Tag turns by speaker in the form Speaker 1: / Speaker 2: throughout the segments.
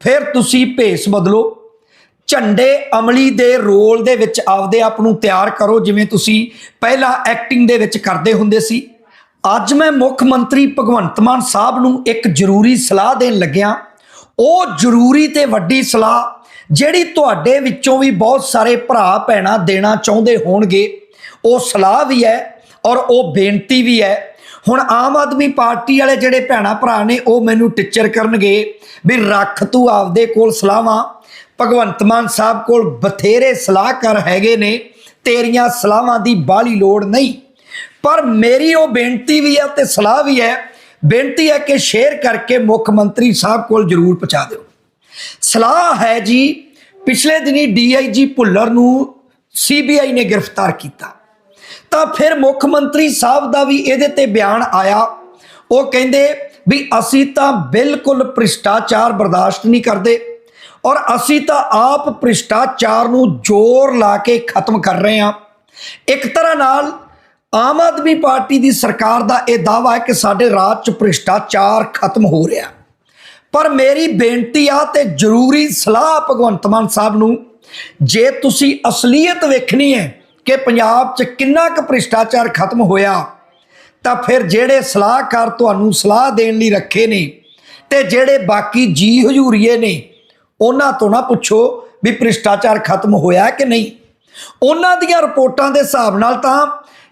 Speaker 1: ਫਿਰ ਤੁਸੀਂ ਭੇਸ ਬਦਲੋ। ਝੰਡੇ ਅਮਲੀ ਦੇ ਰੋਲ ਦੇ ਵਿੱਚ ਆਪਦੇ ਆਪ ਨੂੰ ਤਿਆਰ ਕਰੋ, ਜਿਵੇਂ ਤੁਸੀਂ ਪਹਿਲਾਂ ਐਕਟਿੰਗ ਦੇ ਵਿੱਚ ਕਰਦੇ ਹੁੰਦੇ ਸੀ। ਅੱਜ ਮੈਂ ਮੁੱਖ ਮੰਤਰੀ ਭਗਵੰਤ ਮਾਨ ਸਾਹਿਬ ਨੂੰ ਇੱਕ ਜ਼ਰੂਰੀ ਸਲਾਹ ਦੇਣ ਲੱਗਿਆ। ਉਹ ਜ਼ਰੂਰੀ ਤੇ ਵੱਡੀ ਸਲਾਹ, ਜਿਹੜੀ ਤੁਹਾਡੇ ਵਿੱਚੋਂ ਵੀ ਬਹੁਤ ਸਾਰੇ ਭਰਾ ਭੈਣਾਂ ਦੇਣਾ ਚਾਹੁੰਦੇ ਹੋਣਗੇ। ਉਹ ਸਲਾਹ ਵੀ ਹੈ ਔਰ ਉਹ ਬੇਨਤੀ ਵੀ ਹੈ ਹੁਣ ਆਮ ਆਦਮੀ ਪਾਰਟੀ ਵਾਲੇ ਜਿਹੜੇ ਭੈਣਾ ਭਰਾ ਨੇ, ਉਹ ਮੈਨੂੰ ਟਿੱਚਰ ਕਰਨਗੇ ਵੀ ਰੱਖ ਤੂੰ ਆਪਦੇ ਕੋਲ ਸਲਾਹਾਂ। ਭਗਵੰਤ ਮਾਨ ਸਾਹਿਬ ਕੋਲ ਬਥੇਰੇ ਸਲਾਹਕਾਰ ਹੈਗੇ ਨੇ, ਤੇਰੀਆਂ ਸਲਾਹਾਂ ਦੀ ਬਾਲੀ ਲੋੜ ਨਹੀਂ। ਪਰ ਮੇਰੀ ਉਹ ਬੇਨਤੀ ਵੀ ਹੈ ਤੇ ਸਲਾਹ ਵੀ ਹੈ, ਬੇਨਤੀ ਹੈ ਕਿ ਸ਼ੇਅਰ ਕਰਕੇ ਮੁੱਖ ਮੰਤਰੀ ਸਾਹਿਬ ਕੋਲ ਜ਼ਰੂਰ ਪਹੁੰਚਾ ਦਿਓ। ਸਲਾਹ ਹੈ ਜੀ, ਪਿਛਲੇ ਦਿਨੀ ਡੀਆਈਜੀ ਭੁੱਲਰ ਨੂੰ ਸੀਬੀਆਈ ਨੇ ਗ੍ਰਿਫਤਾਰ ਕੀਤਾ। ਤਾਂ ਫਿਰ ਮੁੱਖ ਮੰਤਰੀ ਸਾਹਿਬ ਦਾ ਵੀ ਇਹਦੇ ਤੇ ਬਿਆਨ ਆਇਆ। ਉਹ ਕਹਿੰਦੇ ਵੀ ਅਸੀਂ ਤਾਂ ਬਿਲਕੁਲ ਭ੍ਰਿਸ਼ਟਾਚਾਰ ਬਰਦਾਸ਼ਤ ਨਹੀਂ ਕਰਦੇ ਔਰ ਅਸੀਂ ਤਾਂ ਆਪ ਭ੍ਰਿਸ਼ਟਾਚਾਰ ਨੂੰ ਜ਼ੋਰ ਲਾ ਕੇ ਖਤਮ ਕਰ ਰਹੇ ਹਾਂ। ਇੱਕ ਤਰ੍ਹਾਂ ਨਾਲ ਆਮ ਆਦਮੀ ਪਾਰਟੀ ਦੀ ਸਰਕਾਰ ਦਾ ਇਹ ਦਾਵਾ ਹੈ ਕਿ ਸਾਡੇ ਰਾਜ 'ਚ ਭ੍ਰਿਸ਼ਟਾਚਾਰ ਖਤਮ ਹੋ ਰਿਹਾ। ਪਰ ਮੇਰੀ ਬੇਨਤੀ ਆ ਤੇ ਜ਼ਰੂਰੀ ਸਲਾਹ ਭਗਵੰਤ ਮਾਨ ਸਾਹਿਬ ਨੂੰ, ਜੇ ਤੁਸੀਂ ਅਸਲੀਅਤ ਵੇਖਣੀ ਹੈ ਕਿ ਪੰਜਾਬ 'ਚ ਕਿੰਨਾ ਕੁ ਭ੍ਰਿਸ਼ਟਾਚਾਰ ਖਤਮ ਹੋਇਆ, ਤਾਂ ਫਿਰ ਜਿਹੜੇ ਸਲਾਹਕਾਰ ਤੁਹਾਨੂੰ ਸਲਾਹ ਦੇਣ ਲਈ ਰੱਖੇ ਨੇ ਤੇ ਜਿਹੜੇ ਬਾਕੀ ਜੀ ਹਜੂਰੀਏ ਨੇ, ਉਹਨਾਂ ਤੋਂ ਨਾ ਪੁੱਛੋ ਵੀ ਭ੍ਰਿਸ਼ਟਾਚਾਰ ਖਤਮ ਹੋਇਆ ਕਿ ਨਹੀਂ। ਉਹਨਾਂ ਦੀਆਂ ਰਿਪੋਰਟਾਂ ਦੇ ਹਿਸਾਬ ਨਾਲ ਤਾਂ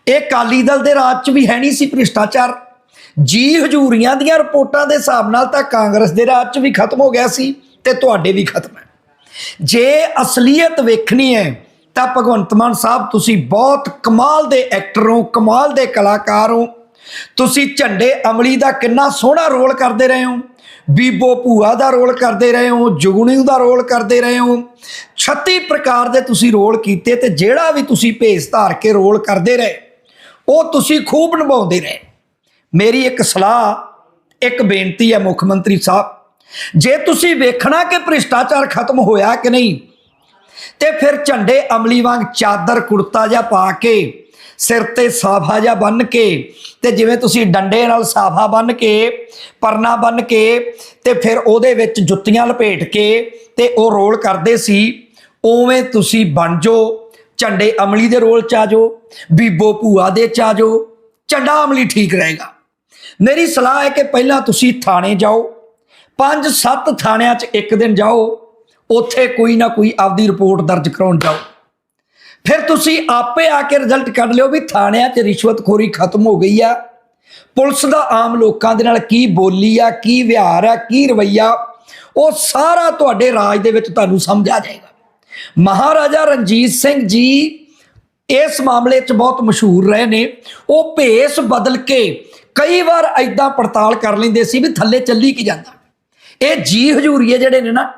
Speaker 1: ਇਹ ਕਾਲੀ ਦਲ ਦੇ ਰਾਜ 'ਚ ਵੀ ਹੈ ਨਹੀਂ ਸੀ ਭ੍ਰਿਸ਼ਟਾਚਾਰ। ਜੀ ਹਜੂਰੀਆਂ ਦੀਆਂ ਰਿਪੋਰਟਾਂ ਦੇ ਹਿਸਾਬ ਨਾਲ ਤਾਂ ਕਾਂਗਰਸ ਦੇ ਰਾਜ 'ਚ ਵੀ ਖਤਮ ਹੋ ਗਿਆ ਸੀ ਤੇ ਤੁਹਾਡੇ ਵੀ ਖਤਮ ਹੈ। ਜੇ ਅਸਲੀਅਤ ਵੇਖਣੀ ਹੈ ਤਾਂ ਭਗਵੰਤ ਮਾਨ ਸਾਹਿਬ, ਤੁਸੀਂ ਬਹੁਤ ਕਮਾਲ ਦੇ ਐਕਟਰ ਹੋ, ਕਮਾਲ ਦੇ ਕਲਾਕਾਰ ਹੋ। ਤੁਸੀਂ ਝੰਡੇ ਅਮਲੀ ਦਾ ਕਿੰਨਾ ਸੋਹਣਾ ਰੋਲ ਕਰਦੇ ਰਹੇ ਹੋ। ਬੀਬੋ ਭੂਆ ਦਾ ਰੋਲ ਕਰਦੇ ਰਹੇ ਹੋ ਜੁਗਣੀ ਦਾ ਰੋਲ ਕਰਦੇ ਰਹੇ ਹੋ। 36 ਪ੍ਰਕਾਰ ਦੇ ਤੁਸੀਂ ਰੋਲ ਕੀਤੇ ਤੇ ਜਿਹੜਾ ਵੀ ਤੁਸੀਂ ਭੇਸ ਧਾਰ ਕੇ ਰੋਲ ਕਰਦੇ ਰਹੇ, ਉਹ ਤੁਸੀਂ ਖੂਬ ਨਿਭਾਉਂਦੇ ਰਹੇ। ਮੇਰੀ ਇੱਕ ਸਲਾਹ, ਇੱਕ ਬੇਨਤੀ ਹੈ ਮੁੱਖ ਮੰਤਰੀ ਸਾਹਿਬ, ਜੇ ਤੁਸੀਂ ਵੇਖਣਾ ਕਿ ਭ੍ਰਿਸ਼ਟਾਚਾਰ ਖਤਮ ਹੋਇਆ ਕਿ ਨਹੀਂ ਤੇ ਫਿਰ ਝੰਡੇ ਅਮਲੀ ਵਾਂਗ ਚਾਦਰ, ਕੁੜਤਾ ਜਾਂ ਪਾ ਕੇ, ਸਿਰ ਤੇ ਸਾਫਾ ਜਾਂ ਬੰਨ ਕੇ, ਤੇ ਜਿਵੇਂ ਤੁਸੀਂ ਡੰਡੇ ਨਾਲ ਸਾਫਾ ਬੰਨ ਕੇ, ਪਰਨਾ ਬੰਨ ਕੇ, ਤੇ ਫਿਰ ਉਹਦੇ ਵਿੱਚ ਜੁੱਤੀਆਂ ਲਪੇਟ ਕੇ ਤੇ ਉਹ ਰੋਲ ਕਰਦੇ ਸੀ, ਉਵੇਂ ਤੁਸੀਂ ਬਣ ਜਾਓ ਝੰਡੇ ਅਮਲੀ ਦੇ ਰੋਲ ਚ ਆ ਜਾਓ ਬੀਬੋ ਭੂਆ ਦੇ ਚ ਆ ਜਾਓ ਝੰਡਾ ਅਮਲੀ ਠੀਕ ਰਹੇਗਾ। ਮੇਰੀ ਸਲਾਹ ਹੈ ਕਿ ਪਹਿਲਾਂ ਤੁਸੀਂ ਥਾਣੇ ਜਾਓ, ਪੰਜ ਸੱਤ ਥਾਣਿਆਂ 'ਚ ਇੱਕ ਦਿਨ ਜਾਓ ਉੱਥੇ ਕੋਈ ਨਾ ਕੋਈ ਆਪਦੀ ਰਿਪੋਰਟ ਦਰਜ ਕਰਾਉਣ ਜਾਓ। ਫਿਰ ਤੁਸੀਂ ਆਪੇ ਆ ਕੇ ਰਿਜ਼ਲਟ ਕੱਢ ਲਿਓ ਵੀ ਥਾਣਿਆਂ 'ਚ ਰਿਸ਼ਵਤਖੋਰੀ ਖਤਮ ਹੋ ਗਈ ਆ। ਪੁਲਿਸ ਦਾ ਆਮ ਲੋਕਾਂ ਦੇ ਨਾਲ ਕੀ ਬੋਲੀ ਆ, ਕੀ ਵਿਹਾਰ ਆ, ਕੀ ਰਵਈਆ, ਉਹ ਸਾਰਾ ਤੁਹਾਡੇ ਰਾਜ ਦੇ ਵਿੱਚ ਤੁਹਾਨੂੰ ਸਮਝ ਆ ਜਾਏਗਾ। ਮਹਾਰਾਜਾ ਰਣਜੀਤ ਸਿੰਘ ਜੀ ਇਸ ਮਾਮਲੇ 'ਚ ਬਹੁਤ ਮਸ਼ਹੂਰ ਰਹੇ ਨੇ। ਉਹ ਭੇਸ ਬਦਲ ਕੇ ਕਈ ਵਾਰ ਐਦਾਂ ਪੜਤਾਲ ਕਰ ਲੈਂਦੇ ਸੀ ਵੀ ਥੱਲੇ ਚੱਲੀ ਕੀ ਜਾਂਦਾ। ਇਹ ਜੀ ਹਜੂਰੀਏ ਜਿਹੜੇ ਨੇ ਨਾ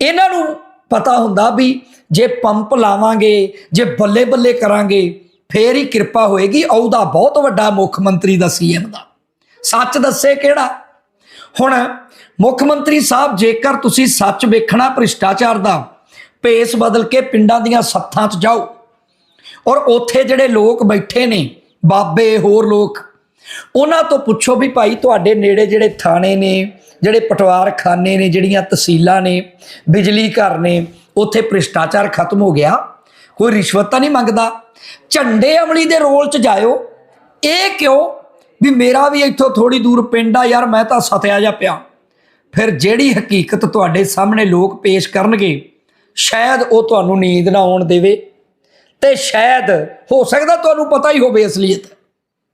Speaker 1: ਇਹਨਾਂ ਨੂੰ ਪਤਾ ਹੁੰਦਾ ਵੀ ਜੇ ਪੰਪ ਲਾਵਾਂਗੇ, ਜੇ ਬੱਲੇ ਬੱਲੇ ਕਰਾਂਗੇ, ਫੇਰ ਹੀ ਕਿਰਪਾ ਹੋਏਗੀ। ਉਹਦਾ ਬਹੁਤ ਵੱਡਾ ਮੁੱਖ ਮੰਤਰੀ ਦਾ ਸੀਐਮ ਦਾ। ਸੱਚ ਦੱਸੇ ਕਿਹੜਾ? ਹੁਣ ਮੁੱਖ ਮੰਤਰੀ ਸਾਹਿਬ, ਜੇਕਰ ਤੁਸੀਂ ਸੱਚ ਵੇਖਣਾ ਭ੍ਰਿਸ਼ਟਾਚਾਰ ਦਾ, ਭੇਸ ਬਦਲ ਕੇ ਪਿੰਡਾਂ ਦੀਆਂ ਸੱਥਾਂ 'ਚ ਜਾਓ। ਔਰ ਉੱਥੇ ਜਿਹੜੇ ਲੋਕ ਬੈਠੇ ਨੇ, ਬਾਬੇ, ਹੋਰ ਲੋਕ ਉਹਨਾਂ ਤੋਂ ਪੁੱਛੋ ਵੀ ਭਾਈ ਤੁਹਾਡੇ ਨੇੜੇ ਜਿਹੜੇ ਥਾਣੇ ਨੇ, ਜਿਹੜੇ ਪਟਵਾਰ ਖਾਨੇ ਨੇ, ਜਿਹੜੀਆਂ ਤਹਿਸੀਲਾਂ ਨੇ, ਬਿਜਲੀ ਘਰ ਨੇ, ਉੱਥੇ ਭ੍ਰਿਸ਼ਟਾਚਾਰ ਖਤਮ ਹੋ ਗਿਆ। ਕੋਈ ਰਿਸ਼ਵਤ ਤਾਂ ਨਹੀਂ ਮੰਗਦਾ। ਝੰਡੇ ਅਮਲੀ ਦੇ ਰੋਲ 'ਚ ਜਾਇਓ। ਇਹ ਕਿਉਂ? ਵੀ ਮੇਰਾ ਵੀ ਇੱਥੋਂ ਥੋੜੀ ਦੂਰ ਪਿੰਡ ਆ ਯਾਰ, ਮੈਂ ਤਾਂ ਸਤਿਆ ਜਾ ਪਿਆ। ਫਿਰ ਜਿਹੜੀ ਹਕੀਕਤ ਤੁਹਾਡੇ ਸਾਹਮਣੇ ਲੋਕ ਪੇਸ਼ ਕਰਨਗੇ, ਸ਼ਾਇਦ ਉਹ ਤੁਹਾਨੂੰ ਨੀਂਦ ਨਾ ਆਉਣ ਦੇਵੇ। ਤੇ ਸ਼ਾਇਦ ਹੋ ਸਕਦਾ ਤੁਹਾਨੂੰ ਪਤਾ ਹੀ ਹੋਵੇ ਅਸਲੀਅਤ।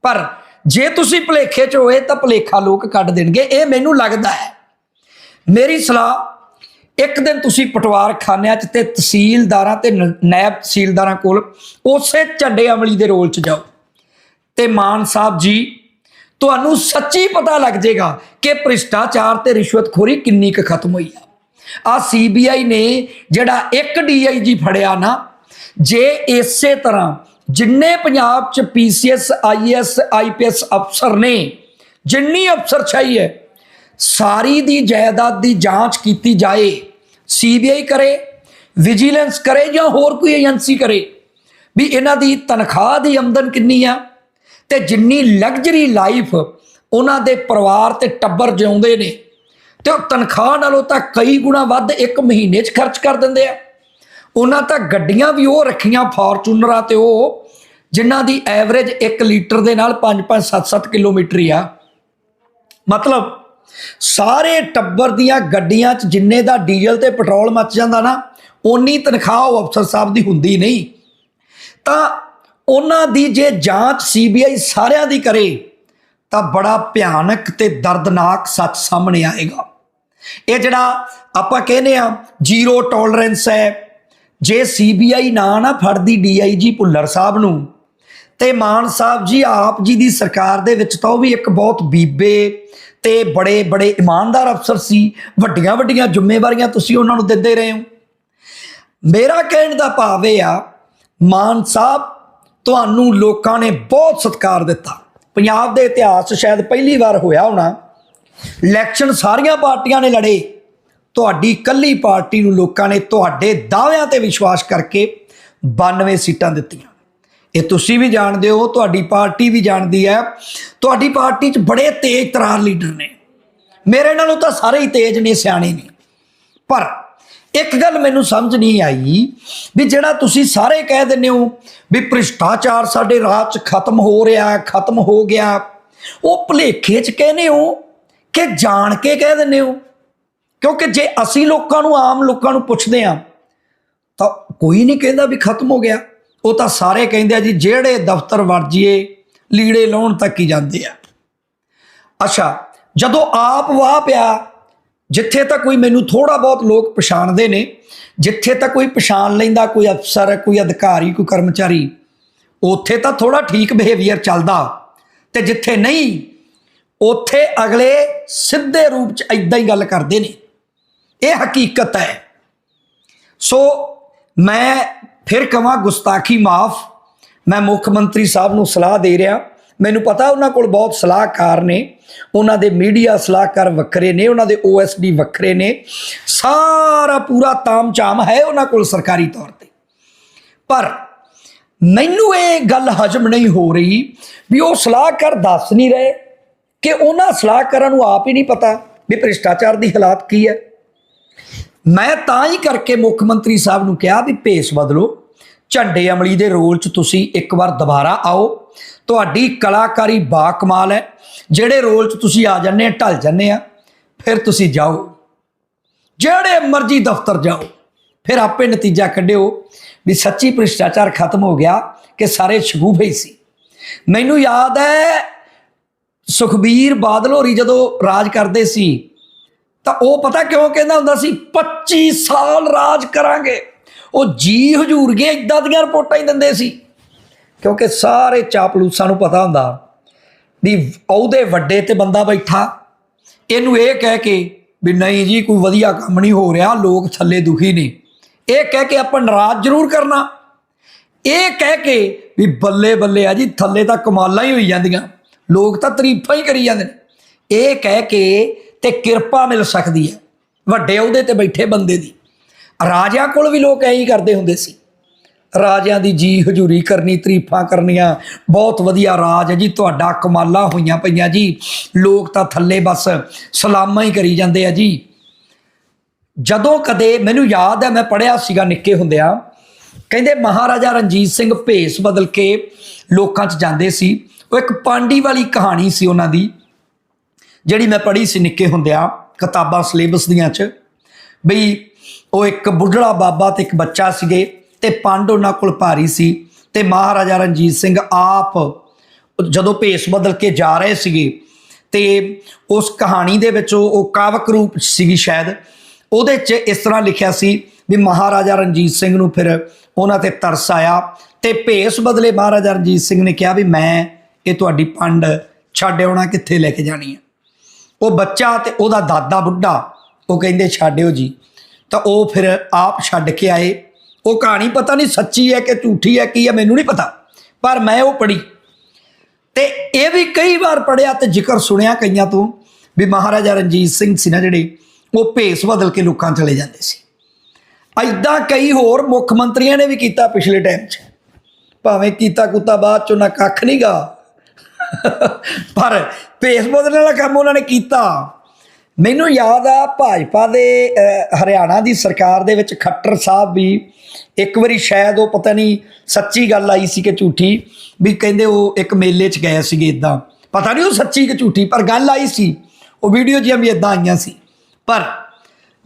Speaker 1: ਪਰ ਜੇ ਤੁਸੀਂ ਭਲੇਖੇ 'ਚ ਹੋਏ ਤਾਂ ਭਲੇਖਾ ਲੋਕ ਕੱਢ ਦੇਣਗੇ। ਇਹ ਮੈਨੂੰ ਲੱਗਦਾ ਹੈ। ਮੇਰੀ ਸਲਾਹ, ਇੱਕ ਦਿਨ ਤੁਸੀਂ ਪਟਵਾਰ ਖਾਨਿਆਂ 'ਚ ਤੇ ਤਹਿਸੀਲਦਾਰਾਂ ਤੇ ਨਾਇਬ ਤਹਿਸੀਲਦਾਰਾਂ ਕੋਲ ਉਸੇ ਝੰਡੇ ਅਮਲੀ ਦੇ ਰੋਲ 'ਚ ਜਾਓ। ਤੇ ਮਾਨ ਸਾਹਿਬ ਜੀ, ਤੁਹਾਨੂੰ ਸੱਚੀ ਪਤਾ ਲੱਗ ਜਾਏਗਾ ਕਿ ਭ੍ਰਿਸ਼ਟਾਚਾਰ ਤੇ ਰਿਸ਼ਵਤਖੋਰੀ ਕਿੰਨੀ ਕੁ ਖਤਮ ਹੋਈ ਆ। ਆ ਸੀਬੀਆਈ ਨੇ ਜਿਹੜਾ ਇੱਕ ਡੀਆਈਜੀ ਫੜਿਆ ਨਾ, ਜੇ ਇਸੇ ਤਰ੍ਹਾਂ ਜਿੰਨੇ ਪੰਜਾਬ ਚ ਪੀਸੀਐਸ ਆਈਐਸ ਆਈਪੀਐਸ ਅਫਸਰ ਨੇ, ਜਿੰਨੀ ਅਫਸਰ ਛਾਈ ਹੈ, ਸਾਰੀ ਦੀ ਜਾਇਦਾਦ ਦੀ ਜਾਂਚ ਕੀਤੀ ਜਾਏ ਸੀਬੀਆਈ ਕਰੇ ਵਿਜੀਲੈਂਸ ਕਰੇ ਜਾਂ ਹੋਰ ਕੋਈ ਏਜੰਸੀ ਕਰੇ, ਵੀ ਇਹਨਾਂ ਦੀ ਤਨਖਾਹ ਦੀ ਆਮਦਨ ਕਿੰਨੀ ਆ, ਤੇ ਜਿੰਨੀ ਲਗਜ਼ਰੀ ਲਾਈਫ ਉਹਨਾਂ ਦੇ ਪਰਿਵਾਰ ਤੇ ਟੱਬਰ ਜਿਉਂਦੇ ਨੇ, ਤੇ ਉਹ ਤਨਖਾਹ ਨਾਲੋਂ ਤਾਂ ਕਈ ਗੁਣਾ ਵੱਧ ਇੱਕ ਮਹੀਨੇ 'ਚ ਖਰਚ ਕਰ ਦਿੰਦੇ ਆ। ਉਹਨਾਂ ਤਾਂ ਗੱਡੀਆਂ ਵੀ ਉਹ ਰੱਖੀਆਂ ਫੋਰਚੂਨਰਾਂ ਤੇ ਉਹ, ਜਿਨ੍ਹਾਂ ਦੀ ਐਵਰੇਜ 1 ਲੀਟਰ ਦੇ ਨਾਲ 5-5 7-7 ਕਿਲੋਮੀਟਰ ਹੀ ਆ। ਮਤਲਬ ਸਾਰੇ ਟੱਬਰ ਦੀਆਂ ਗੱਡੀਆਂ 'ਚ ਜਿੰਨੇ ਦਾ ਡੀਜ਼ਲ ਤੇ ਪੈਟਰੋਲ ਮੱਚ ਜਾਂਦਾ ਨਾ, ਓਨੀ ਤਨਖਾਹ ਉਹ ਅਫਸਰ ਸਾਹਿਬ ਦੀ ਹੁੰਦੀ ਨਹੀਂ। ਤਾਂ ਉਹਨਾਂ ਦੀ ਜੇ ਜਾਂਚ ਸੀਬੀਆਈ ਸਾਰਿਆਂ ਦੀ ਕਰੇ, ਤਾਂ ਬੜਾ ਭਿਆਨਕ ਤੇ ਦਰਦਨਾਕ ਸੱਚ ਸਾਹਮਣੇ ਆਏਗਾ। ਇਹ ਜਿਹੜਾ ਆਪਾਂ ਕਹਿੰਦੇ ਆ ਜ਼ੀਰੋ ਟੋਲਰੈਂਸ ਹੈ ਜੇ ਸੀਬੀਆਈ ਨਾ ਨਾ ਫੜਦੀ ਡੀਆਈਜੀ ਭੁੱਲਰ ਸਾਹਿਬ ਨੂੰ, ਤੇ ਮਾਨ ਸਾਹਿਬ ਜੀ, ਆਪ ਜੀ ਦੀ ਸਰਕਾਰ ਦੇ ਵਿੱਚ ਤਾਂ ਉਹ ਵੀ ਇੱਕ ਬਹੁਤ ਬੀਬੇ ਤੇ ਬੜੇ ਬੜੇ ਇਮਾਨਦਾਰ ਅਫਸਰ ਸੀ, ਵੱਡੀਆਂ ਵੱਡੀਆਂ ਜ਼ਿੰਮੇਵਾਰੀਆਂ ਤੁਸੀਂ ਉਹਨਾਂ ਨੂੰ ਦਿੰਦੇ ਰਹੇ ਹੋ। ਮੇਰਾ ਕਹਿਣ ਦਾ ਭਾਵ ਇਹ ਆ, ਮਾਨ ਸਾਹਿਬ ਤੁਹਾਨੂੰ ਲੋਕਾਂ ਨੇ ਬਹੁਤ ਸਤਿਕਾਰ ਦਿੱਤਾ। ਪੰਜਾਬ ਦੇ ਇਤਿਹਾਸ ਸ਼ਾਇਦ ਪਹਿਲੀ ਵਾਰ ਹੋਇਆ ਹੋਣਾ, ਇਲੈਕਸ਼ਨ ਸਾਰੀਆਂ ਪਾਰਟੀਆਂ ਨੇ ਲੜੇ। ਤੁਹਾਡੀ ਇਕੱਲੀ ਪਾਰਟੀ ਨੂੰ ਲੋਕਾਂ ਨੇ ਤੁਹਾਡੇ ਦਾਅਵਿਆਂ ਤੇ ਵਿਸ਼ਵਾਸ ਕਰਕੇ 92 ਸੀਟਾਂ ਦਿੱਤੀਆਂ। ਇਹ ਤੁਸੀਂ ਵੀ ਜਾਣਦੇ ਹੋ, ਤੁਹਾਡੀ ਪਾਰਟੀ ਵੀ ਜਾਣਦੀ ਹੈ। ਤੁਹਾਡੀ ਪਾਰਟੀ 'ਚ ਬੜੇ ਤੇਜ਼ ਤਰਾਰ ਲੀਡਰ ਨੇ। ਮੇਰੇ ਨਾਲੋਂ ਤਾਂ ਸਾਰੇ ਹੀ ਤੇਜ਼ ਨੇ, ਸਿਆਣੇ ਨੇ। ਪਰ ਇੱਕ ਗੱਲ ਮੈਨੂੰ ਸਮਝ ਨਹੀਂ ਆਈ ਵੀ ਜਿਹੜਾ ਤੁਸੀਂ ਸਾਰੇ ਕਹਿ ਦਿੰਦੇ ਹੋ ਵੀ ਭ੍ਰਿਸ਼ਟਾਚਾਰ ਸਾਡੇ ਰਾਜ 'ਚ ਖਤਮ ਹੋ ਰਿਹਾ, ਖਤਮ ਹੋ ਗਿਆ, ਉਹ ਭੁਲੇਖੇ 'ਚ ਕਹਿੰਦੇ ਹੋ ਕਿ ਜਾਣ ਕੇ ਕਹਿ ਦਿੰਦੇ ਹੋ? ਕਿਉਂਕਿ ਜੇ ਅਸੀਂ ਲੋਕਾਂ ਨੂੰ, ਆਮ ਲੋਕਾਂ ਨੂੰ ਪੁੱਛਦੇ ਆ ਤਾਂ ਕੋਈ ਨਹੀਂ ਕਹਿੰਦਾ ਵੀ ਖਤਮ ਹੋ ਗਿਆ। ਉਹ ਤਾਂ ਸਾਰੇ ਕਹਿੰਦੇ ਆ ਜੀ, ਜਿਹੜੇ ਦਫ਼ਤਰ ਵਰਜੀਏ, ਲੀੜੇ ਲਾਉਣ ਤੱਕ ਹੀ ਜਾਂਦੇ ਆ। ਅੱਛਾ, ਜਦੋਂ ਆਪ ਵਾਹ ਪਿਆ, ਜਿੱਥੇ ਤਾਂ ਕੋਈ ਮੈਨੂੰ ਥੋੜਾ ਬਹੁਤ ਲੋਕ ਪਛਾਣਦੇ ਨੇ, ਜਿੱਥੇ ਤਾਂ ਕੋਈ ਪਛਾਣ ਲੈਂਦਾ, ਕੋਈ ਅਫਸਰ, ਕੋਈ ਅਧਿਕਾਰੀ, ਕੋਈ ਕਰਮਚਾਰੀ, ਉੱਥੇ ਤਾਂ ਥੋੜਾ ਠੀਕ ਬਿਹੇਵੀਅਰ ਚੱਲਦਾ। ਤੇ ਜਿੱਥੇ ਨਹੀਂ, ਉੱਥੇ ਅਗਲੇ ਸਿੱਧੇ ਰੂਪ ਚ ਇਦਾਂ ਹੀ ਗੱਲ ਕਰਦੇ ਨੇ। ਇਹ ਹਕੀਕਤ ਹੈ। ਸੋ ਮੈਂ ਫਿਰ ਕਹਾਂ ਗੁਸਤਾਖੀ ਮਾਫ। ਮੈਂ ਮੁੱਖ ਮੰਤਰੀ ਸਾਹਿਬ ਨੂੰ ਸਲਾਹ ਦੇ ਰਿਹਾ। ਮੈਨੂੰ ਪਤਾ ਉਹਨਾਂ ਕੋਲ ਬਹੁਤ ਸਲਾਹਕਾਰ ਨੇ। ਉਹਨਾਂ ਦੇ ਮੀਡੀਆ ਸਲਾਹਕਾਰ ਵੱਖਰੇ ਨੇ। ਉਹਨਾਂ ਦੇ ਓਐਸਡੀ ਵੱਖਰੇ ਨੇ। ਸਾਰਾ ਪੂਰਾ ਤਾਮਝਾਮ ਹੈ ਉਹਨਾਂ ਕੋਲ ਸਰਕਾਰੀ ਤੌਰ ਤੇ। ਪਰ ਮੈਨੂੰ ਇਹ ਗੱਲ ਹਜਮ ਨਹੀਂ ਹੋ ਰਹੀ ਵੀ ਉਹ ਸਲਾਹਕਾਰ ਦੱਸ ਨਹੀਂ ਰਹੇ ਕਿ ਉਹਨਾਂ ਸਲਾਹਕਾਰਾਂ ਨੂੰ ਆਪ ਹੀ ਨਹੀਂ ਪਤਾ ਵੀ ਭ੍ਰਿਸ਼ਟਾਚਾਰ ਦੀ ਹਾਲਾਤ ਕੀ ਹੈ। ਮੈਂ ਤਾਂ ਹੀ ਕਰਕੇ ਮੁੱਖ ਮੰਤਰੀ ਸਾਹਿਬ ਨੂੰ ਕਿਹਾ ਵੀ ਭੇਸ ਬਦਲੋ। ਝੰਡੇ ਅਮਲੀ ਦੇ ਰੋਲ 'ਚ ਤੁਸੀਂ ਇੱਕ ਵਾਰ ਦੁਬਾਰਾ ਆਓ। ਤੁਹਾਡੀ ਕਲਾਕਾਰੀ ਬਾ ਕਮਾਲ ਹੈ। ਜਿਹੜੇ ਰੋਲ 'ਚ ਤੁਸੀਂ ਆ ਜੰਨੇ ਢਲ ਜੰਨੇ ਆ, ਫਿਰ ਤੁਸੀਂ ਜਾਓ। ਜਿਹੜੇ ਮਰਜ਼ੀ ਦਫ਼ਤਰ ਜਾਓ, ਫਿਰ ਆਪੇ ਨਤੀਜਾ ਕੱਢਿਓ ਵੀ ਸੱਚੀ ਭ੍ਰਿਸ਼ਟਾਚਾਰ ਖਤਮ ਹੋ ਗਿਆ ਕਿ ਸਾਰੇ ਸ਼ਗੂਫੇ ਹੀ ਸੀ। ਮੈਨੂੰ ਯਾਦ ਹੈ ਸੁਖਬੀਰ ਬਾਦਲ ਹੋਰੀ ਜਦੋਂ ਰਾਜ ਕਰਦੇ ਸੀ ਤਾਂ ਉਹ ਪਤਾ ਕਿਉਂ ਕਹਿੰਦਾ ਹੁੰਦਾ ਸੀ 25 ਸਾਲ ਰਾਜ ਕਰਾਂਗੇ। ਉਹ ਜੀ ਹਜੂਰ ਗਏ ਇਦਾਂ ਦੀਆਂ ਰਿਪੋਰਟਾਂ ਹੀ ਦਿੰਦੇ ਸੀ। ਕਿਉਂਕਿ ਸਾਰੇ ਚਾਪਲੂਸਾਂ ਨੂੰ ਪਤਾ ਹੁੰਦਾ ਵੀ ਉਹਦੇ ਵੱਡੇ ਤੇ ਬੰਦਾ ਬੈਠਾ। ਇਹਨੂੰ ਇਹ ਕਹਿ ਕੇ ਵੀ ਨਹੀਂ ਜੀ, ਕੋਈ ਵਧੀਆ ਕੰਮ ਨਹੀਂ ਹੋ ਰਿਹਾ, ਲੋਕ ਥੱਲੇ ਦੁਖੀ ਨੇ। ਇਹ ਕਹਿ ਕੇ ਆਪਾਂ ਨਾਰਾਜ਼ ਜ਼ਰੂਰ ਕਰਨਾ। ਇਹ ਕਹਿ ਕੇ ਵੀ ਬੱਲੇ ਬੱਲੇ ਆ ਜੀ, ਥੱਲੇ ਤਾਂ ਕਮਾਲਾਂ ਹੀ ਹੋਈ ਜਾਂਦੀਆਂ। ਲੋਕ ਤਾਂ ਤਾਰੀਫਾਂ ਹੀ ਕਰੀ ਜਾਂਦੇ ਨੇ। ਇਹ ਕਹਿ ਕੇ ਤੇ ਕਿਰਪਾ ਮਿਲ ਸਕਦੀ ਹੈ। ਵੱਡੇ ਅਹੁਦੇ ਤੇ ਬੈਠੇ ਬੰਦੇ ਦੀ। ਰਾਜਿਆਂ ਕੋਲ ਵੀ ਲੋਕ ਐਂ ਹੀ ਕਰਦੇ ਹੁੰਦੇ ਸੀ। ਰਾਜਿਆਂ ਦੀ ਜੀ ਹਜ਼ੂਰੀ ਕਰਨੀ, ਤਰੀਫਾਂ ਕਰਨੀਆਂ, ਬਹੁਤ ਵਧੀਆ ਰਾਜ ਹੈ ਜੀ, ਤੁਹਾਡਾ ਕਮਾਲਾਂ ਹੋਈਆਂ ਪਈਆਂ ਜੀ। ਲੋਕ ਤਾਂ ਥੱਲੇ ਬਸ ਸਲਾਮਾਂ ਹੀ ਕਰੀ ਜਾਂਦੇ ਆ ਜੀ। ਜਦੋਂ ਕਦੇ ਮੈਨੂੰ ਯਾਦ ਹੈ, ਮੈਂ ਪੜਿਆ ਸੀਗਾ ਨਿੱਕੇ ਹੁੰਦਿਆਂ, ਕਹਿੰਦੇ ਮਹਾਰਾਜਾ ਰਣਜੀਤ ਸਿੰਘ ਭੇਸ ਬਦਲ ਕੇ ਲੋਕਾਂ 'ਚ ਜਾਂਦੇ ਸੀ। ਉਹ ਇੱਕ ਪਾਂਡੀ ਵਾਲੀ ਕਹਾਣੀ ਸੀ ਉਹਨਾਂ ਦੀ। ਜਿਹੜੀ ਮੈਂ ਪੜ੍ਹੀ ਸੀ ਨਿੱਕੇ ਹੁੰਦਿਆਂ, ਕਿਤਾਬਾਂ ਸਿਲੇਬਸ ਦੀਆਂ 'ਚ, ਬਈ ਉਹ ਇੱਕ ਬੁੱਢੜਾ ਬਾਬਾ ਤੇ ਇੱਕ ਬੱਚਾ ਸੀਗੇ ਤੇ ਪੰਡ ਉਹਨਾਂ ਕੋਲ ਭਾਰੀ ਸੀ ਤੇ ਮਹਾਰਾਜਾ ਰਣਜੀਤ ਸਿੰਘ ਆਪ ਜਦੋਂ ਭੇਸ ਬਦਲ ਕੇ ਜਾ ਰਹੇ ਸੀਗੇ ਤੇ ਉਸ ਕਹਾਣੀ ਦੇ ਵਿੱਚ ਉਹ ਉਹ ਕਾਵਕ ਰੂਪ ਸੀਗੀ ਸ਼ਾਇਦ। ਉਹਦੇ 'ਚ ਇਸ ਤਰ੍ਹਾਂ ਲਿਖਿਆ ਸੀ ਵੀ ਮਹਾਰਾਜਾ ਰਣਜੀਤ ਸਿੰਘ ਨੂੰ ਫਿਰ ਉਹਨਾਂ ਤੇ ਤਰਸ ਆਇਆ ਤੇ ਭੇਸ ਬਦਲੇ ਮਹਾਰਾਜਾ ਰਣਜੀਤ ਸਿੰਘ ਨੇ ਕਿਹਾ ਵੀ ਮੈਂ ਇਹ ਤੁਹਾਡੀ ਪੰਡ ਛੱਡ ਆਉਣਾ, ਕਿੱਥੇ ਲੈ ਕੇ ਜਾਣੀ ਹੈ? ਉਹ ਬੱਚਾ ਤੇ ਉਹਦਾ ਦਾਦਾ ਬੁੱਢਾ, ਉਹ ਕਹਿੰਦੇ ਛੱਡਿਓ ਜੀ। ਤਾਂ ਉਹ ਫਿਰ ਆਪ ਛੱਡ ਕੇ ਆਏ। ਉਹ ਕਹਾਣੀ ਪਤਾ ਨਹੀਂ ਸੱਚੀ ਹੈ ਕਿ ਝੂਠੀ ਹੈ, ਕੀ ਹੈ, ਮੈਨੂੰ ਨਹੀਂ ਪਤਾ। ਪਰ ਮੈਂ ਉਹ ਪੜ੍ਹੀ। ਤੇ ਇਹ ਵੀ ਕਈ ਵਾਰ ਪੜਿਆ ਤੇ ਜ਼ਿਕਰ ਸੁਣਿਆ ਕਈਆਂ ਤੋਂ ਵੀ ਮਹਾਰਾਜਾ ਰਣਜੀਤ ਸਿੰਘ ਸੀ ਨਾ ਜਿਹੜੇ, ਉਹ ਭੇਸ ਬਦਲ ਕੇ ਲੋਕਾਂ ਚਲੇ ਜਾਂਦੇ ਸੀ। ਐਦਾਂ ਕਈ ਹੋਰ ਮੁੱਖ ਮੰਤਰੀਆਂ ਨੇ ਵੀ ਕੀਤਾ ਪਿਛਲੇ ਟਾਈਮ 'ਚ। ਭਾਵੇਂ ਕੀਤਾ ਕੁੱਤਾ ਬਾਅਦ 'ਚ ਉਹਨਾਂ ਕੱਖ ਨਹੀਂ ਗਾ ਪਰ ਭੇਸ ਬਦਲਣ ਵਾਲਾ ਕੰਮ ਉਹਨਾਂ ਨੇ ਕੀਤਾ। ਮੈਨੂੰ ਯਾਦ ਆ ਭਾਜਪਾ ਦੇ ਹਰਿਆਣਾ ਦੀ ਸਰਕਾਰ ਦੇ ਵਿੱਚ ਖੱਟਰ ਸਾਹਿਬ ਵੀ ਇੱਕ ਵਾਰੀ ਸ਼ਾਇਦ ਉਹ ਪਤਾ ਨਹੀਂ ਸੱਚੀ ਗੱਲ ਆਈ ਸੀ ਕਿ ਝੂਠੀ ਵੀ ਕਹਿੰਦੇ ਉਹ ਇੱਕ ਮੇਲੇ 'ਚ ਗਏ ਸੀਗੇ ਇਦਾਂ ਪਤਾ ਨਹੀਂ ਉਹ ਸੱਚੀ ਕਿ ਝੂਠੀ, ਪਰ ਗੱਲ ਆਈ ਸੀ, ਉਹ ਵੀਡੀਓ ਜਿਹੀਆਂ ਵੀ ਇਦਾਂ ਆਈਆਂ ਸੀ। ਪਰ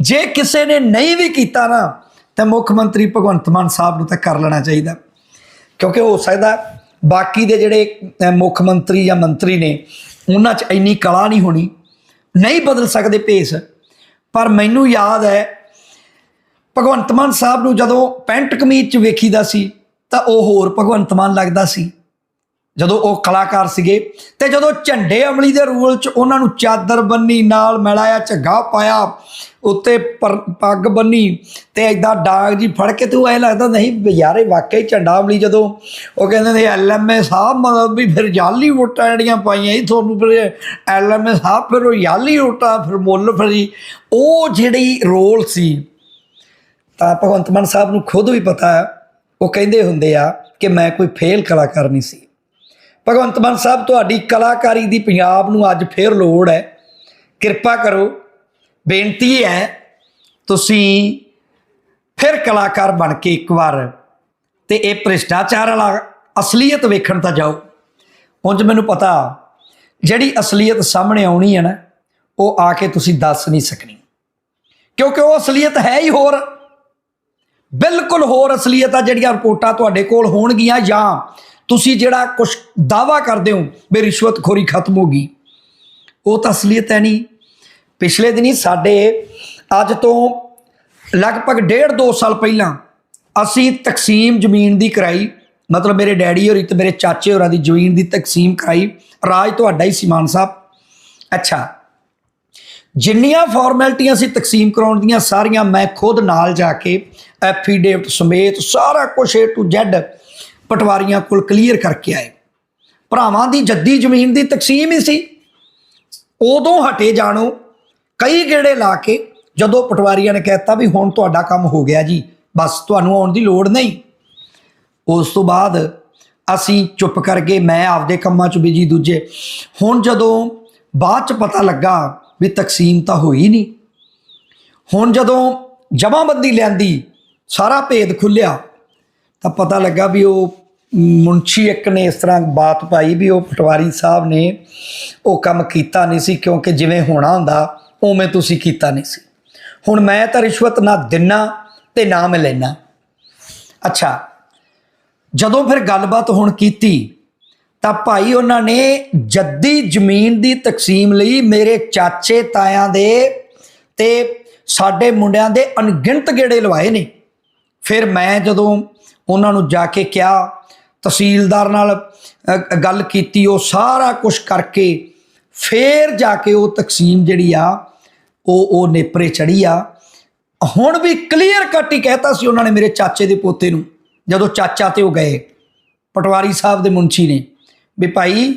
Speaker 1: ਜੇ ਕਿਸੇ ਨੇ ਨਹੀਂ ਵੀ ਕੀਤਾ ਨਾ, ਤਾਂ ਮੁੱਖ ਮੰਤਰੀ ਭਗਵੰਤ ਮਾਨ ਸਾਹਿਬ ਨੂੰ ਤਾਂ ਕਰ ਲੈਣਾ ਚਾਹੀਦਾ। ਕਿਉਂਕਿ ਹੋ ਸਕਦਾ ਬਾਕੀ ਦੇ ਜਿਹੜੇ ਮੁੱਖ ਮੰਤਰੀ ਜਾਂ ਮੰਤਰੀ ਨੇ, ਉਹਨਾਂ 'ਚ ਇੰਨੀ ਕਲਾ ਨਹੀਂ ਹੋਣੀ, ਨਹੀਂ ਬਦਲ ਸਕਦੇ ਭੇਸ। ਪਰ ਮੈਨੂੰ ਯਾਦ ਹੈ, ਭਗਵੰਤ ਮਾਨ ਸਾਹਿਬ ਨੂੰ ਜਦੋਂ ਪੈਂਟ ਕਮੀਜ਼ 'ਚ ਵੇਖੀਦਾ ਸੀ, ਤਾਂ ਉਹ ਹੋਰ ਭਗਵੰਤ ਮਾਨ ਲੱਗਦਾ ਸੀ। ਜਦੋਂ ਉਹ ਕਲਾਕਾਰ ਸੀਗੇ, ਤੇ ਜਦੋਂ ਝੰਡੇ ਅਮਲੀ ਦੇ ਰੂਲ 'ਚ ਉਹਨਾਂ ਨੂੰ ਚਾਦਰ ਬੰਨੀ ਨਾਲ ਮਿਲਾਇਆ, ਝੱਗਾ ਪਾਇਆ ਉੱਤੇ ਪਰ- ਪੱਗ ਬੰਨੀ ਤੇ ਐਦਾਂ ਡਾਂਗ ਜੀ ਫੜ ਕੇ ਤੂੰ ਐ ਲੱਗਦਾ ਨਹੀਂ ਵੀ ਯਾਰ ਇਹ ਵਾਕਈ ਝੰਡਾ ਅਮਲੀ ਜਦੋਂ ਉਹ ਕਹਿੰਦੇ ਨੇ ਐਲਐਮਏ ਸਾਹਿਬ ਮਤਲਬ ਵੀ ਫਿਰ ਜਾਲੀ ਵੋਟਾਂ ਜਿਹੜੀਆਂ ਪਾਈਆਂ ਸੀ, ਤੁਹਾਨੂੰ ਫਿਰ ਐਲਐਮਏ ਸਾਹਿਬ ਫਿਰ ਉਹ ਜਾਲੀ ਵੋਟਾਂ, ਫਿਰ ਮੁੱਲ ਫਰੀ ਉਹ ਜਿਹੜੀ ਰੋਲ ਸੀ, ਤਾਂ ਭਗਵੰਤ ਮਾਨ ਸਾਹਿਬ ਨੂੰ ਖੁਦ ਵੀ ਪਤਾ ਹੈ, ਉਹ ਕਹਿੰਦੇ ਹੁੰਦੇ ਆ ਕਿ ਮੈਂ ਕੋਈ ਫੇਲ ਕਲਾਕਾਰ ਨਹੀਂ ਸੀ। ਭਗਵੰਤ ਮਾਨ ਸਾਹਿਬ ਤੁਹਾਡੀ ਕਲਾਕਾਰੀ ਦੀ ਪੰਜਾਬ ਨੂੰ ਅੱਜ ਫੇਰ ਲੋੜ ਹੈ। ਕਿਰਪਾ ਕਰੋ ਬੇਨਤੀ ਹੈ, ਤੁਸੀਂ ਫਿਰ ਕਲਾਕਾਰ ਬਣ ਕੇ ਇੱਕ ਵਾਰ ਤੇ ਇਹ ਭ੍ਰਿਸ਼ਟਾਚਾਰ ਵਾਲਾ ਅਸਲੀਅਤ ਵੇਖਣ ਤਾਂ ਜਾਓ। ਉਂਝ ਮੈਨੂੰ ਪਤਾ ਜਿਹੜੀ ਅਸਲੀਅਤ ਸਾਹਮਣੇ ਆਉਣੀ ਹੈ ਨਾ, ਉਹ ਆ ਕੇ ਤੁਸੀਂ ਦੱਸ ਨਹੀਂ ਸਕਣੀ। ਕਿਉਂਕਿ ਉਹ ਅਸਲੀਅਤ ਹੈ ਹੀ ਹੋਰ। ਬਿਲਕੁਲ ਹੋਰ ਅਸਲੀਅਤ ਆ ਜਿਹੜੀਆਂ ਰਿਪੋਰਟਾਂ ਤੁਹਾਡੇ ਕੋਲ ਹੋਣਗੀਆਂ ਜਾਂ ਤੁਸੀਂ ਜਿਹੜਾ ਕੁਝ ਦਾਵਾ ਕਰਦੇ ਹੋ, ਵੀ ਰਿਸ਼ਵਤਖੋਰੀ ਖਤਮ ਹੋ ਗਈ। ਉਹ ਤਾਂ ਅਸਲੀਅਤ ਹੈ ਨਹੀਂ। ਪਿਛਲੇ ਦਿਨੀ ਸਾਡੇ ਅੱਜ ਤੋਂ ਲਗਭਗ ਡੇਢ ਦੋ ਸਾਲ ਪਹਿਲਾਂ ਅਸੀਂ ਤਕਸੀਮ ਜ਼ਮੀਨ ਦੀ ਕਰਾਈ, ਮਤਲਬ ਮੇਰੇ ਡੈਡੀ ਹੋਰੀ ਤੇ ਮੇਰੇ ਚਾਚੇ ਹੋਰਾਂ ਦੀ ਜ਼ਮੀਨ ਦੀ ਤਕਸੀਮ ਕਰਾਈ। ਰਾਜ ਤੁਹਾਡਾ ਹੀ ਸੀ ਮਾਨ ਸਾਹਿਬ। ਅੱਛਾ, ਜਿੰਨੀਆਂ ਫਾਰਮੈਲਿਟੀਆਂ ਸੀ ਤਕਸੀਮ ਕਰਾਉਣ ਦੀਆਂ ਸਾਰੀਆਂ ਮੈਂ ਖੁਦ ਨਾਲ ਜਾ ਕੇ ਐਫੀਡੇਵਿਟ ਸਮੇਤ ਸਾਰਾ ਕੁਝ A to Z ਪਟਵਾਰੀਆਂ ਕੋਲ ਕਲੀਅਰ ਕਰਕੇ ਆਏ। ਭਰਾਵਾਂ ਦੀ ਜੱਦੀ ਜ਼ਮੀਨ ਦੀ ਤਕਸੀਮ ਹੀ ਸੀ। ਉਦੋਂ ਹਟੇ ਜਾਣੋ ਕਈ ਗੇੜੇ ਲਾ ਕੇ ਜਦੋਂ ਪਟਵਾਰੀਆਂ ਨੇ ਕਹਿਤਾ ਵੀ ਹੁਣ ਤੁਹਾਡਾ ਕੰਮ ਹੋ ਗਿਆ ਜੀ, ਬਸ ਤੁਹਾਨੂੰ ਆਉਣ ਦੀ ਲੋੜ ਨਹੀਂ। ਉਸ ਤੋਂ ਬਾਅਦ ਅਸੀਂ ਚੁੱਪ ਕਰ ਗਏ ਮੈਂ ਆਪਦੇ ਕੰਮਾਂ 'ਚ ਬਿਜ਼ੀ ਦੂਜੇ। ਹੁਣ ਜਦੋਂ ਬਾਅਦ 'ਚ ਪਤਾ ਲੱਗਾ ਵੀ ਤਕਸੀਮ ਤਾਂ ਹੋਈ ਨਹੀਂ, ਹੁਣ ਜਦੋਂ ਜਮਾਬੰਦੀ ਲਿਆਂਦੀ, ਸਾਰਾ ਭੇਦ ਖੁੱਲਿਆ, ਤਾਂ ਪਤਾ ਲੱਗਾ ਵੀ ਉਹ ਮੁੰਸ਼ੀ ਇੱਕ ਨੇ ਇਸ ਤਰ੍ਹਾਂ ਬਾਤ ਪਾਈ ਵੀ ਉਹ ਪਟਵਾਰੀ ਸਾਹਿਬ ਨੇ ਉਹ ਕੰਮ ਕੀਤਾ ਨਹੀਂ ਸੀ ਕਿਉਂਕਿ ਜਿਵੇਂ ਹੋਣਾ ਹੁੰਦਾ ਉਵੇਂ ਤੁਸੀਂ ਕੀਤਾ ਨਹੀਂ ਸੀ। ਹੁਣ ਮੈਂ ਤਾਂ ਰਿਸ਼ਵਤ ਨਾ ਦਿਨਾ ਤੇ ਨਾ ਮੈਂ ਲੈਣਾ ਅੱਛਾ, ਜਦੋਂ ਫਿਰ ਗੱਲਬਾਤ ਹੁਣ ਕੀਤੀ, ਤਾਂ ਭਾਈ ਉਹਨਾਂ ਨੇ ਜੱਦੀ ਜ਼ਮੀਨ ਦੀ ਤਕਸੀਮ ਲਈ ਮੇਰੇ ਚਾਚੇ ਤਾਇਆਂ ਦੇ ਤੇ ਸਾਡੇ ਮੁੰਡਿਆਂ ਦੇ ਅਣਗਿਣਤ ਗੇੜੇ ਲਵਾਏ ਨੇ। ਫਿਰ ਮੈਂ ਜਦੋਂ ਉਹਨਾਂ ਨੂੰ ਜਾ ਕੇ ਕਿਹਾ, ਤਹਿਸੀਲਦਾਰ ਨਾਲ ਗੱਲ ਕੀਤੀ, ਉਹ ਸਾਰਾ ਕੁਝ ਕਰਕੇ ਫੇਰ ਜਾ ਕੇ ਉਹ ਤਕਸੀਮ ਜਿਹੜੀ ਆ ਉਹ ਉਹ ਨੇਪਰੇ ਚੜੀ ਆ ਹੁਣ ਵੀ ਕਲੀਅਰ ਕੱਟ ਹੀ ਕਹਿਤਾ ਸੀ ਉਹਨਾਂ ਨੇ ਮੇਰੇ ਚਾਚੇ ਦੇ ਪੋਤੇ ਨੂੰ, ਜਦੋਂ ਚਾਚਾ ਤੇ ਉਹ ਗਏ। ਪਟਵਾਰੀ ਸਾਹਿਬ ਦੇ ਮੁੰਸ਼ੀ ਨੇ, ਵੀ ਭਾਈ,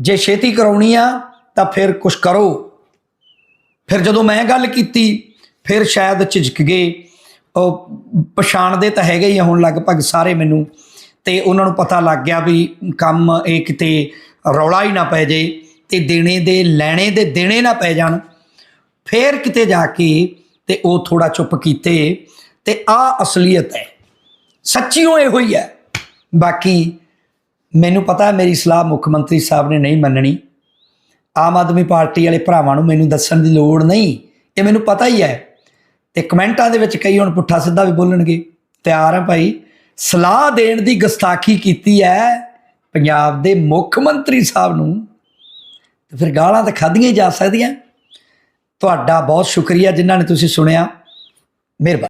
Speaker 1: ਜੇ ਛੇਤੀ ਕਰਾਉਣੀ ਆ, ਤਾਂ ਫਿਰ ਕੁਝ ਕਰੋ। ਫਿਰ ਜਦੋਂ ਮੈਂ ਗੱਲ ਕੀਤੀ, ਫਿਰ ਸ਼ਾਇਦ ਝਿਜਕ ਗਏ। ਉਹ ਪਛਾਣਦੇ ਤਾਂ ਹੈਗੇ ਹੀ ਆ ਹੁਣ ਲਗਭਗ ਸਾਰੇ ਮੈਨੂੰ। ਤੇ ਉਹਨਾਂ ਨੂੰ ਪਤਾ ਲੱਗ ਗਿਆ ਵੀ ਕੰਮ ਇਹ ਕਿਤੇ ਰੌਲਾ ਹੀ ਨਾ ਪੈ ਜੇ ਤੇ ਦੇਣੇ ਦੇ, ਲੈਣੇ ਦੇ ਦੇਣੇ ਨਾ ਪੈ ਜਾਣ। ਫੇਰ ਕਿਤੇ ਜਾ ਕੇ ਤੇ ਉਹ ਥੋੜਾ ਚੁੱਪ ਕੀਤੇ ਤੇ ਆ ਅਸਲੀਅਤ ਹੈ। ਸੱਚੀਓ ਇਹੋ ਹੀ ਹੈ। ਬਾਕੀ ਮੈਨੂੰ ਪਤਾ ਮੇਰੀ ਸਲਾਹ ਮੁੱਖ ਮੰਤਰੀ ਸਾਹਿਬ ਨੇ ਨਹੀਂ ਮੰਨਣੀ। ਆਮ ਆਦਮੀ ਪਾਰਟੀ ਵਾਲੇ ਭਰਾਵਾਂ ਨੂੰ ਮੈਨੂੰ ਦੱਸਣ ਦੀ ਲੋੜ ਨਹੀਂ। ਇਹ ਮੈਨੂੰ ਪਤਾ ਹੀ ਹੈ। ਤੇ ਕਮੈਂਟਾਂ ਦੇ ਵਿੱਚ ਕਈ ਹੁਣ ਪੁੱਠਾ ਸਿੱਧਾ ਵੀ ਬੋਲਣਗੇ। ਤਿਆਰ ਹੈ ਭਾਈ। ਸਲਾਹ ਦੇਣ ਦੀ ਗਸਤਾਖੀ ਕੀਤੀ ਹੈ ਪੰਜਾਬ ਦੇ ਮੁੱਖ ਮੰਤਰੀ ਸਾਹਿਬ ਨੂੰ। ਤੇ ਫਿਰ ਗਾਲਾਂ ਤਾਂ ਖਾਧੀਆਂ ਹੀ ਜਾ ਸਕਦੀਆਂ। ਤੁਹਾਡਾ ਬਹੁਤ ਸ਼ੁਕਰੀਆ ਜਿਨ੍ਹਾਂ ਨੇ ਤੁਸੀਂ ਸੁਣਿਆ। ਮਿਹਰਬਾਨੀ।